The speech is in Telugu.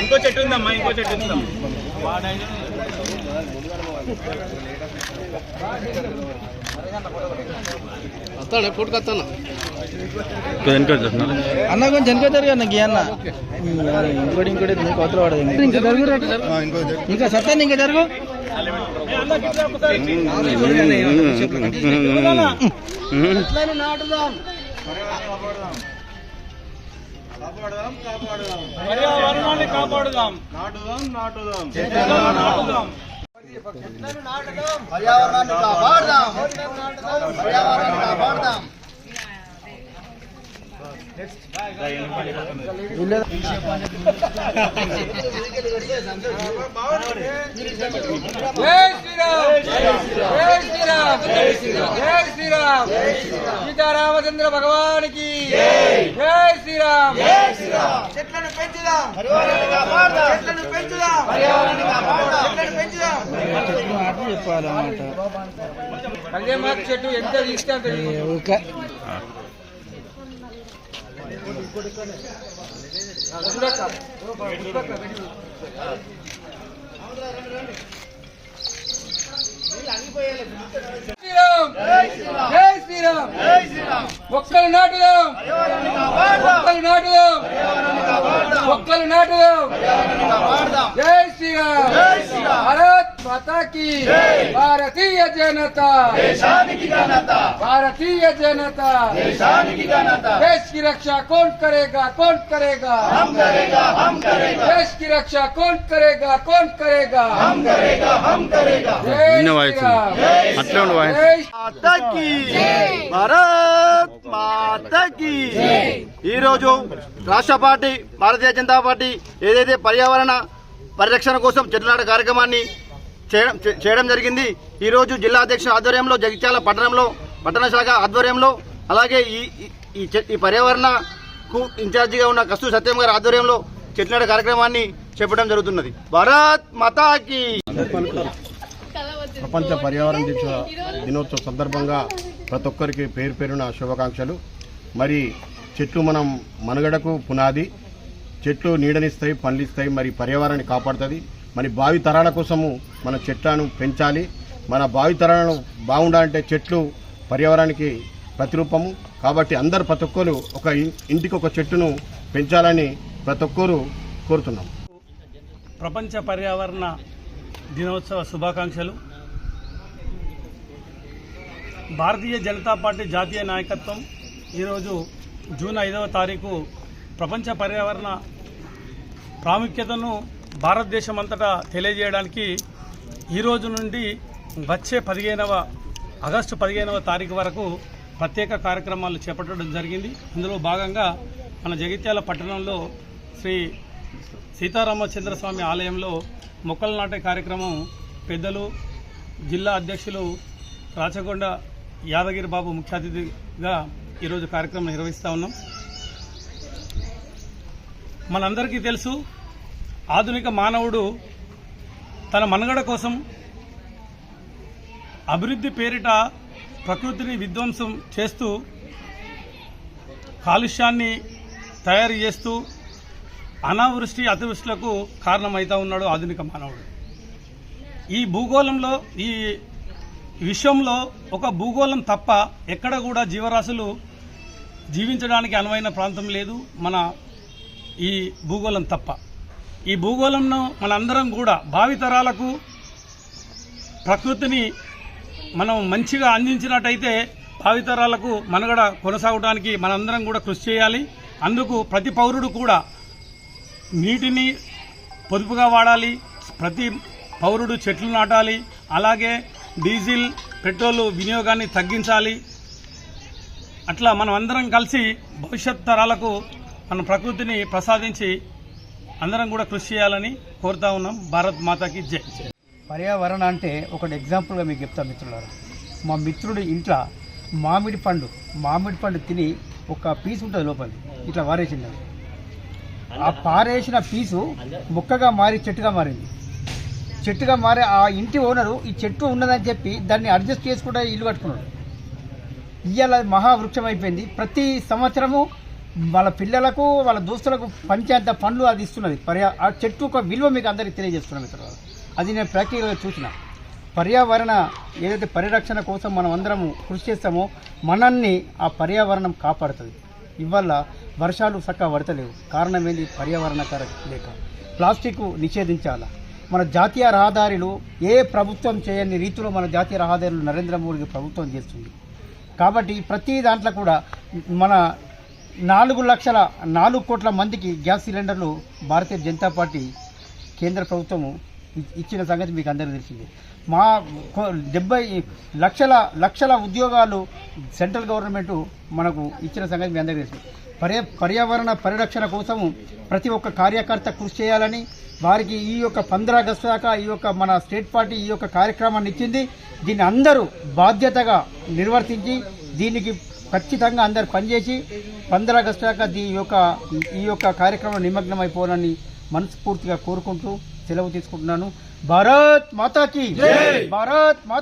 ఇంకో చెట్టు ఉందమ్మా ఇంకో చెట్టు ఉందమ్మా. అన్న కొంచెం వెనక జరుగు అన్న గీ అన్న ఇంకోటి ఇంకోటి నీకు అవతల పడదు ఇంకా జరుగు. ఇంకా సత్యాన్ని ఇంకా జరుగు? పర్యావరణాన్ని కాపాడుదాం. చెట్లను నాటుదాం. పర్యావరణాన్ని కాపాడదాం. పర్యావరణాన్ని కాపాడదాం. శ్రీరామ్ జై శ్రీరామ్ జై శ్రీరామ్ జై శ్రీరామ్ సీతారామచంద్ర భగవానికి జై శ్రీరామ్ చెట్లను పెంచుదాం చెట్లను పెంచుదాం చెట్లను పెంచుదాం చెప్పాలన్నమాట చెట్టు ఎంత తీస్తే అంత ఒక్కలు నాటుదాం ఒక్కలు నాటుదాం. ఒక్కలు నాటుదాం. జై శ్రీరామ్. భారత్ మాతా की భారతీయ జనతా भारतीय जनता देश की रक्षा कौन करेगा कौन करेगा हम करेगा हम करेगा देश की रक्षा कौन करेगा कौन करेगा हम करेगा हम करेगा అట్లే ఉండు వాయిస్. మాతకి భారత్ మాతకి ఈ రోజు రాష్ట్ర పార్టీ భారతీయ జనతా పార్టీ ఏదైతే పర్యావరణ పరిరక్షణ కోసం చెట్ల నాటే కార్యక్రమాన్ని చేయడం చేయడం జరిగింది. ఈరోజు జిల్లా అధ్యక్షుల ఆధ్వర్యంలో జగిత్యాల పట్టణంలో పట్టణ శాఖ ఆధ్వర్యంలో అలాగే ఈ ఈ- ఈ ఈ పర్యావరణకు ఇన్ఛార్జిగా ఉన్న కస్తూరి సత్యం గారి ఆధ్వర్యంలో చెట్ల కార్యక్రమాన్ని చెప్పడం జరుగుతున్నది. భారత్ మాతాకి! ప్రపంచ పర్యావరణ దిశ దినోత్సవ సందర్భంగా ప్రతి ఒక్కరికి పేరు పేరున శుభాకాంక్షలు. మరి చెట్లు మనం మనుగడకు పునాది. చెట్లు నీడనిస్తాయి పండ్లు ఇస్తాయి మరి పర్యావరణాన్ని కాపాడుతుంది. మరి భావి తరాల కోసము మన చెట్లను పెంచాలి. మన భావి తరాలను బాగుండాలంటే చెట్లు పర్యావరణానికి ప్రతిరూపము. కాబట్టి అందరు ప్రతి ఒక్కరు ఒక ఇంటికి ఒక చెట్టును పెంచాలని ప్రతి ఒక్కరు కోరుతున్నాం. ప్రపంచ పర్యావరణ దినోత్సవ శుభాకాంక్షలు. భారతీయ జనతా పార్టీ జాతీయ నాయకత్వం ఈరోజు జూన్ ఐదవ తారీఖు ప్రపంచ పర్యావరణ ప్రాముఖ్యతను భారతదేశం అంతటా తెలియజేయడానికి ఈ రోజు నుండి వచ్చే పదిహేనవ ఆగస్టు పదిహేనవ తారీఖు వరకు ప్రత్యేక కార్యక్రమాలు చేపట్టడం జరిగింది. ఇందులో భాగంగా మన జగిత్యాల పట్టణంలో శ్రీ సీతారామచంద్రస్వామి ఆలయంలో మొక్కలు నాటే కార్యక్రమం పెద్దలు జిల్లా అధ్యక్షులు రాచకొండ యాదగిరి బాబు ముఖ్య అతిథిగా ఈరోజు కార్యక్రమం నిర్వహిస్తూ ఉన్నాం. మనందరికీ తెలుసు ఆధునిక మానవుడు తన మనుగడ కోసం అభివృద్ధి పేరిట ప్రకృతిని విధ్వంసం చేస్తూ కాలుష్యాన్ని తయారు చేస్తూ అనావృష్టి అతివృష్టిలకు కారణమవుతా ఉన్నాడు ఆధునిక మానవుడు. ఈ భూగోళంలో ఈ విశ్వంలో ఒక భూగోళం తప్ప ఎక్కడ కూడా జీవరాశులు జీవించడానికి అనువైన ప్రాంతం లేదు. మన ఈ భూగోళం తప్ప. ఈ భూగోళంను మనందరం కూడా భావితరాలకు ప్రకృతిని మనం మంచిగా అందించినట్టయితే భావితరాలకు మనుగడ కొనసాగడానికి మనందరం కూడా కృషి చేయాలి. అందుకు ప్రతి పౌరుడు కూడా నీటిని పొదుపుగా వాడాలి. ప్రతి పౌరుడు చెట్లు నాటాలి. అలాగే డీజిల్ పెట్రోల్ వినియోగాన్ని తగ్గించాలి. అట్లా మనం అందరం కలిసి భవిష్యత్ తరాలకు మన ప్రకృతిని ప్రసాదించి అందరం కూడా కృషి చేయాలని కోరుతా ఉన్నాం. భారత్ మాతాకి జై. పర్యావరణ అంటే ఒకటి ఎగ్జాంపుల్గా మీకు చెప్తాను మిత్రులారా. మా మిత్రుడు ఇంట్లో మామిడి పండు మామిడి పండు తిని ఒక పీస్ ఉంటుంది లోపల ఇట్లా వారేసింది ఆ పారేసిన పీసు ముక్కగా మారి చెట్టుగా మారింది. చెట్టుగా మారే ఆ ఇంటి ఓనరు ఈ చెట్టు ఉన్నదని చెప్పి దాన్ని అడ్జస్ట్ చేసుకుంటే ఇల్లు కట్టుకున్నాడు. ఇవాళ మహావృక్షం అయిపోయింది. ప్రతి సంవత్సరము వాళ్ళ పిల్లలకు వాళ్ళ దోస్తులకు పంచేంత పనులు అది ఇస్తున్నది. పర్యా ఆ చెట్టు ఒక విలువ మీకు అందరికీ తెలియజేస్తున్నాం మిత్రులు అది నేను ప్రాక్టికల్గా చూసిన. పర్యావరణ ఏదైతే పరిరక్షణ కోసం మనం అందరము కృషి చేస్తామో మనల్ని ఆ పర్యావరణం కాపాడుతుంది. ఇవల్ల వర్షాలు చక్కగా పడతలేవు. కారణం ఏంది? పర్యావరణ లేక. ప్లాస్టిక్ నిషేధించాలా. మన జాతీయ రహదారులు ఏ ప్రభుత్వం చేయని రీతిలో మన జాతీయ రహదారులు నరేంద్ర మోడీ ప్రభుత్వం చేస్తుంది. కాబట్టి ప్రతి దాంట్లో కూడా మన నాలుగు లక్షల నాలుగు కోట్ల మందికి గ్యాస్ సిలిండర్లు భారతీయ జనతా పార్టీ కేంద్ర ప్రభుత్వము ఇచ్చిన సంగతి మీకు అందరికీ తెలిసింది. మా డెబ్బై లక్షల లక్షల ఉద్యోగాలు సెంట్రల్ గవర్నమెంట్ మనకు ఇచ్చిన సంగతి మీ అందరికీ తెలిసింది. పర్య పర్యావరణ పరిరక్షణ కోసము ప్రతి ఒక్క కార్యకర్త కృషి చేయాలని వారికి ఈ యొక్క పంద్ర ఆగస్టు దాకా ఈ యొక్క మన స్టేట్ పార్టీ ఈ యొక్క కార్యక్రమాన్ని ఇచ్చింది. దీన్ని అందరూ బాధ్యతగా నిర్వర్తించి దీనికి ఖచ్చితంగా అందరు పనిచేసి పంద్ర ఆగస్టు దాకా దీ యొక్క ఈ యొక్క కార్యక్రమం నిమగ్నం అయిపోవాలని మనస్ఫూర్తిగా కోరుకుంటూ సెలవు తీసుకుంటున్నాను. భారత్ మాతాకి భారత్ మాత